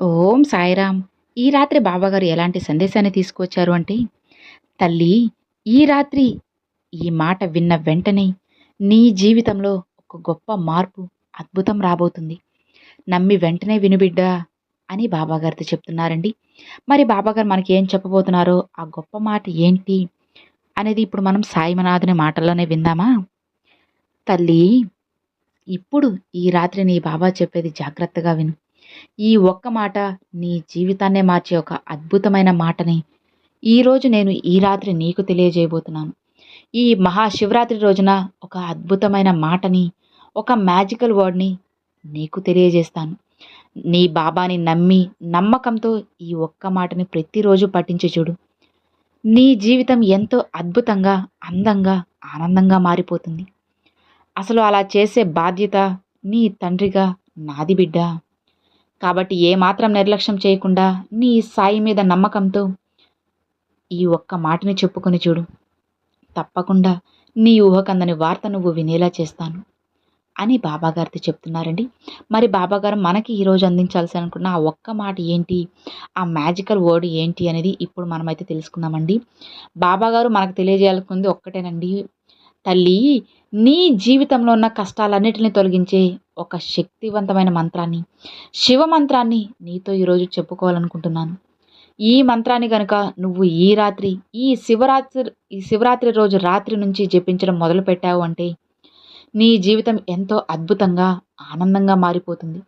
ఓం సాయిరామ్. ఈ రాత్రి బాబాగారు ఎలాంటి సందేశాన్ని తీసుకొచ్చారు అంటే తల్లి ఈ రాత్రి ఈ మాట విన్న వెంటనే నీ జీవితంలో ఒక గొప్ప మార్పు అద్భుతం రాబోతుంది. నమ్మి వెంటనే వినుబిడ్డా అని బాబాగారితో చెప్తున్నారండి. మరి బాబాగారు మనకి ఏం చెప్పబోతున్నారో ఆ గొప్ప మాట ఏంటి అనేది ఇప్పుడు మనం సాయిమనాథుని మాటల్లోనే విందామా? తల్లి ఇప్పుడు ఈ రాత్రి నీ బాబా చెప్పేది జాగ్రత్తగా విను. ఈ ఒక్క మాట నీ జీవితాన్నే మార్చే ఒక అద్భుతమైన మాటని ఈరోజు నేను ఈ రాత్రి నీకు తెలియజేయబోతున్నాను. ఈ మహాశివరాత్రి రోజున ఒక అద్భుతమైన మాటని ఒక మ్యాజికల్ వర్డ్ని నీకు తెలియజేస్తాను. నీ బాబాని నమ్మి నమ్మకంతో ఈ ఒక్క మాటని ప్రతిరోజు పఠించి చూడు. నీ జీవితం ఎంతో అద్భుతంగా అందంగా ఆనందంగా మారిపోతుంది. అసలు అలా చేసే బాధ్యత నీ తండ్రిగా నాది బిడ్డ. కాబట్టి ఏమాత్రం నిర్లక్ష్యం చేయకుండా నీ సాయి మీద నమ్మకంతో ఈ ఒక్క మాటని చెప్పుకొని చూడు. తప్పకుండా నీ ఊహకందని వార్త నువ్వు వినేలా చేస్తాను అని బాబాగారితో చెప్తున్నారండి. మరి బాబాగారు మనకి ఈరోజు అందించాల్సి అనుకున్న ఆ ఒక్క మాట ఏంటి? ఆ మ్యాజికల్ వర్డ్ ఏంటి అనేది ఇప్పుడు మనమైతే తెలుసుకుందామండి. బాబాగారు మనకు తెలియజేయాలనుకుంది ఒక్కటేనండి. తల్లి నీ జీవితంలో ఉన్న కష్టాలన్నిటిని తొలగించే ఒక శక్తివంతమైన మంత్రాన్ని శివ మంత్రాన్ని నీతో ఈరోజు చెప్పుకోవాలనుకుంటున్నాను. ఈ మంత్రాన్ని కనుక నువ్వు ఈ రాత్రి ఈ శివరాత్రి ఈ శివరాత్రి రోజు రాత్రి నుంచి జపించడం మొదలు పెట్టావు అంటే నీ జీవితం ఎంతో అద్భుతంగా ఆనందంగా మారిపోతుంది.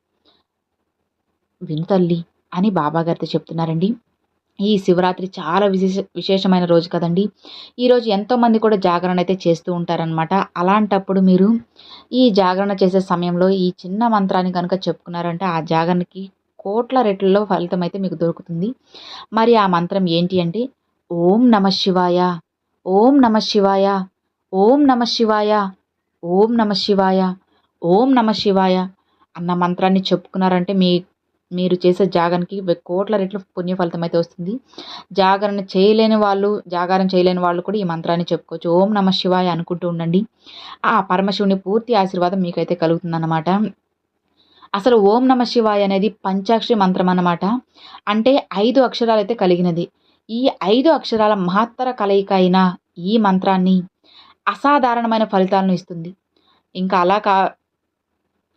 విను తల్లి అని బాబాగారితో చెప్తున్నారండి. ఈ శివరాత్రి చాలా విశేష విశేషమైన రోజు కదండి. ఈరోజు ఎంతోమంది కూడా జాగరణ అయితే చేస్తూ ఉంటారనమాట అలాంటప్పుడు మీరు ఈ జాగరణ చేసే సమయంలో ఈ చిన్న మంత్రాన్ని కనుక చెప్పుకున్నారంటే ఆ జాగరణకి కోట్ల రెట్లలో ఫలితం అయితే మీకు దొరుకుతుంది. మరి ఆ మంత్రం ఏంటి అంటే ఓం నమ శివాయ ఓం నమ శివాయ ఓం నమ శివాయ ఓం నమ శివాయ ఓం నమ శివాయ అన్న మంత్రాన్ని చెప్పుకున్నారంటే మీ మీరు చేసే జాగరణకి కోట్ల రెట్లు పుణ్య ఫలితం అయితే వస్తుంది. జాగరణ చేయలేని వాళ్ళు జాగరణ చేయలేని వాళ్ళు కూడా ఈ మంత్రాన్ని చెప్పుకోవచ్చు. ఓం నమ శివాయ అనుకుంటూ ఉండండి. ఆ పరమశివుని పూర్తి ఆశీర్వాదం మీకైతే కలుగుతుందన్నమాట. అసలు ఓం నమ శివాయ అనేది పంచాక్షరి మంత్రం అన్నమాట. అంటే ఐదు అక్షరాలు అయితే కలిగినది. ఈ ఐదు అక్షరాల మహత్తర కలయిక అయిన ఈ మంత్రాన్ని అసాధారణమైన ఫలితాలను ఇస్తుంది. ఇంకా అలా కా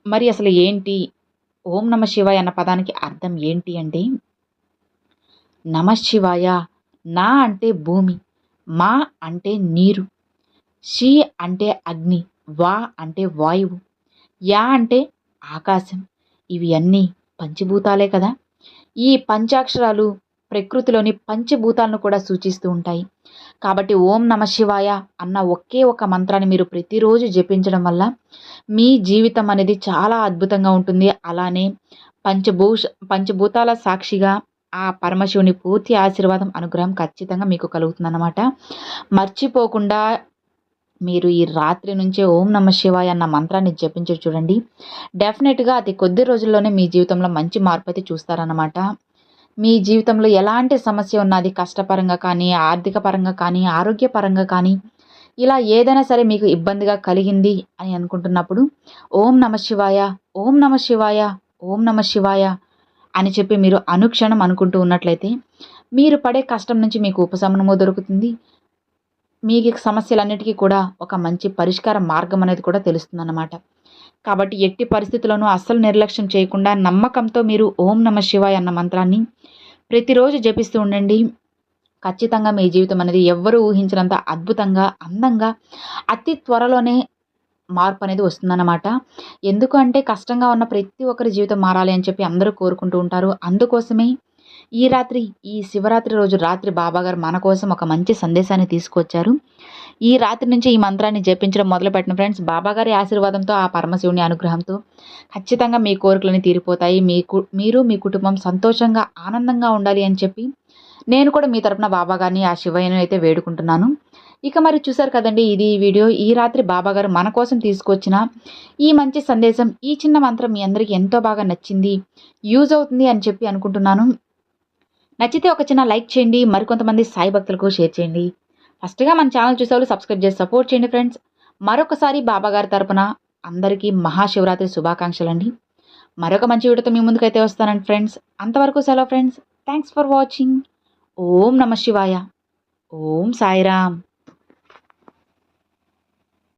మరి అసలు ఏంటి? ఓం నమ శివాయ అన్న పదానికి అర్థం ఏంటి అంటే నమ శివాయ నా అంటే భూమి మా అంటే నీరు షి అంటే అగ్ని వా అంటే వాయువు యా అంటే ఆకాశం. ఇవి అన్నీ పంచభూతాలే కదా. ఈ పంచాక్షరాలు ప్రకృతిలోని పంచభూతాలను కూడా సూచిస్తూ ఉంటాయి. కాబట్టి ఓం నమ శివాయ అన్న ఒకే ఒక మంత్రాన్ని మీరు ప్రతిరోజు జపించడం వల్ల మీ జీవితం అనేది చాలా అద్భుతంగా ఉంటుంది. అలానే పంచభూష పంచభూతాల సాక్షిగా ఆ పరమశివుని పూర్తి ఆశీర్వాదం అనుగ్రహం ఖచ్చితంగా మీకు కలుగుతుందన్నమాట. మర్చిపోకుండా మీరు ఈ రాత్రి నుంచే ఓం నమ శివాయ అన్న మంత్రాన్ని జపించి చూడండి. డెఫినెట్గా అతి కొద్ది రోజుల్లోనే మీ జీవితంలో మంచి మార్పు అయితే చూస్తారన్నమాట. మీ జీవితంలో ఎలాంటి సమస్య ఉన్నది కష్టపరంగా కానీ ఆర్థిక పరంగా కానీ ఆరోగ్యపరంగా కానీ ఇలా ఏదైనా సరే మీకు ఇబ్బందిగా కలిగింది అని అనుకుంటున్నప్పుడు ఓం నమ శివాయ ఓం నమ శివాయ ఓం నమ శివాయ అని చెప్పి మీరు అనుక్షణం అనుకుంటూ ఉన్నట్లయితే మీరు పడే కష్టం నుంచి మీకు ఉపశమనము దొరుకుతుంది. మీ సమస్యలన్నిటికీ కూడా ఒక మంచి పరిష్కార మార్గం అనేది కూడా తెలుస్తుందన్నమాట. కాబట్టి ఎట్టి పరిస్థితులను అస్సలు నిర్లక్ష్యం చేయకుండా నమ్మకంతో మీరు ఓం నమ శివాయ అన్న మంత్రాన్ని ప్రతిరోజు జపిస్తూ ఉండండి. ఖచ్చితంగా మీ జీవితం అనేది ఎవ్వరూ ఊహించినంత అద్భుతంగా అందంగా అతి త్వరలోనే మార్పు అనేది వస్తుందన్నమాట. ఎందుకు అంటే కష్టంగా ఉన్న ప్రతి ఒక్కరి జీవితం మారాలి అని చెప్పి అందరూ కోరుకుంటూ ఉంటారు. అందుకోసమే ఈ రాత్రి ఈ శివరాత్రి రోజు రాత్రి బాబాగారు మన కోసం ఒక మంచి సందేశాన్ని తీసుకొచ్చారు. ఈ రాత్రి నుంచి ఈ మంత్రాన్ని జపించడం మొదలుపెట్టిన ఫ్రెండ్స్ బాబాగారి ఆశీర్వాదంతో ఆ పరమశివుని అనుగ్రహంతో ఖచ్చితంగా మీ కోరికలని తీరిపోతాయి. మీకు మీరు మీ కుటుంబం సంతోషంగా ఆనందంగా ఉండాలి అని చెప్పి నేను కూడా మీ తరపున బాబాగారిని ఆ శివయ్యను అయితే వేడుకుంటున్నాను. ఇక మరి చూసారు కదండి ఇది ఈ వీడియో. ఈ రాత్రి బాబాగారు మన కోసం తీసుకొచ్చిన ఈ మంచి సందేశం ఈ చిన్న మంత్రం మీ అందరికీ ఎంతో బాగా నచ్చింది యూజ్ అవుతుంది అని చెప్పి అనుకుంటున్నాను. నచ్చితే ఒక చిన్న లైక్ చేయండి మరికొంతమంది సాయి భక్తులకు షేర్ చేయండి. ఫస్ట్గా మన ఛానల్ చూసేవాళ్ళు సబ్స్క్రైబ్ చేసి సపోర్ట్ చేయండి ఫ్రెండ్స్. మరొకసారి బాబాగారి తరపున అందరికీ మహాశివరాత్రి శుభాకాంక్షలు అండి మరొక మంచి వీడియోతో మీ ముందుకైతే వస్తానండి ఫ్రెండ్స్. అంతవరకు సెలవు ఫ్రెండ్స్. థ్యాంక్స్ ఫర్ వాచింగ్ ఓం నమ శివాయ. ఓం సాయిరామ్.